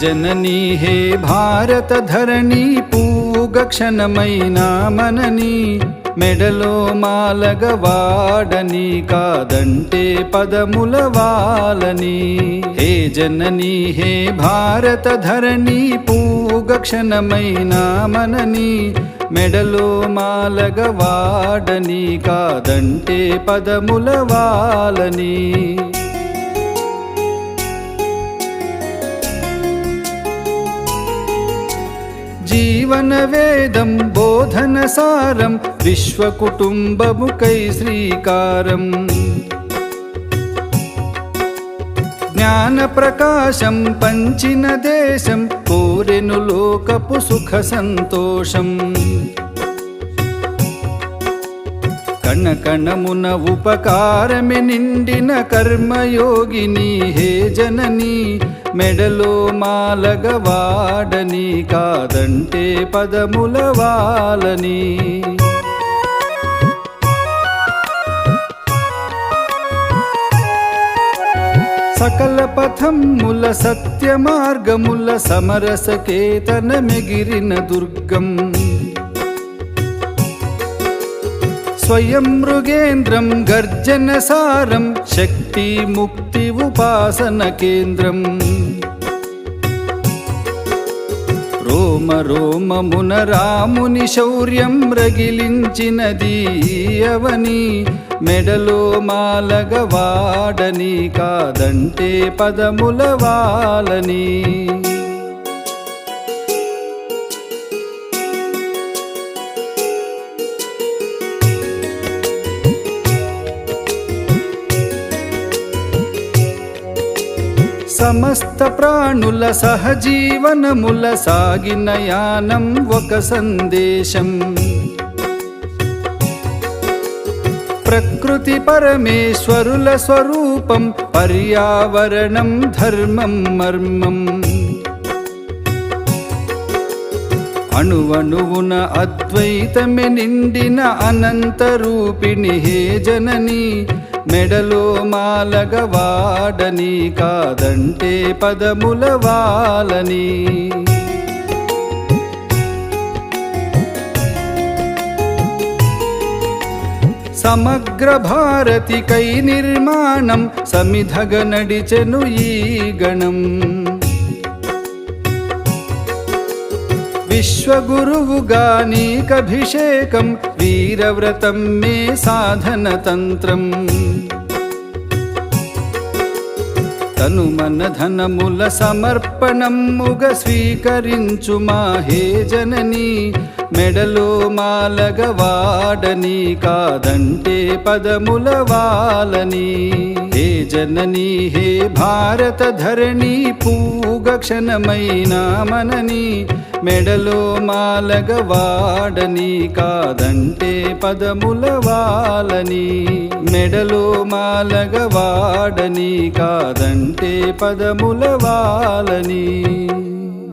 జననీ హే భారత ధరణి పూగ క్షణమైనా మెడలో మాలగ వాడని కాదంటే పదముల వాలని హే జననీ హే భారత ధరణి పూగక్షణమైనా మనని మెడలో మాలగ వాడని కాదంటే పదముల వాలని జీవన వేదం బోధన సారం విశ్వ శ్రీకారం జ్ఞాన ప్రకాశం పంచిన దేశం కోరెను లోకపు సుఖ సంతోషం కణ కణమున ఉపకారమే నిండిన కర్మయోగిని హే జననీ మెడలో మాలగవాడని కాదంటే పదముల వాలని. సకల పథముల సత్య మార్గముల సమరస కేతన మెగిరిన దుర్గం. స్వయం మృగేంద్రం గర్జన సారం శక్తి ముక్తి ఉపాసన కేంద్రం. రోమ రోమమున రాముని శౌర్యం రగిలించినది అవని మెడలో మాలగ వాడని కాదంటే పదముల వాలని. సమస్త ప్రాణుల సహజీవనముల సాగిన యానం ఒక సందేశం. ప్రకృతి పరమేశ్వరుల స్వరూపం పర్యావరణం ధర్మం మర్మం. అణువణువున అద్వైతమే నిండిన అనంత రూపిణి హే జననీ మెడలో మాలగ వాడని కాదంటే పదముల వాలని. సమగ్ర భారతికై నిర్మాణం సమిధగ నడిచెను ఈ గణం. విశ్వగురువుగా నీకభిషేకం వీరవ్రతం మే సాధనతంత్రం తను మన ధనముల సమర్పణముగ స్వీకరించు మా హే జనని? మెడలో మాలగవాడని కాదంటే పదముల వాలని. హే జనని హే భారత ధరణి పూగ క్షణమైనా మనని. మెడలో మాలగవాడని కాదంటే పదముల వాలని. మెడలో మాలగవాడని కాదంటే పదముల వాలని.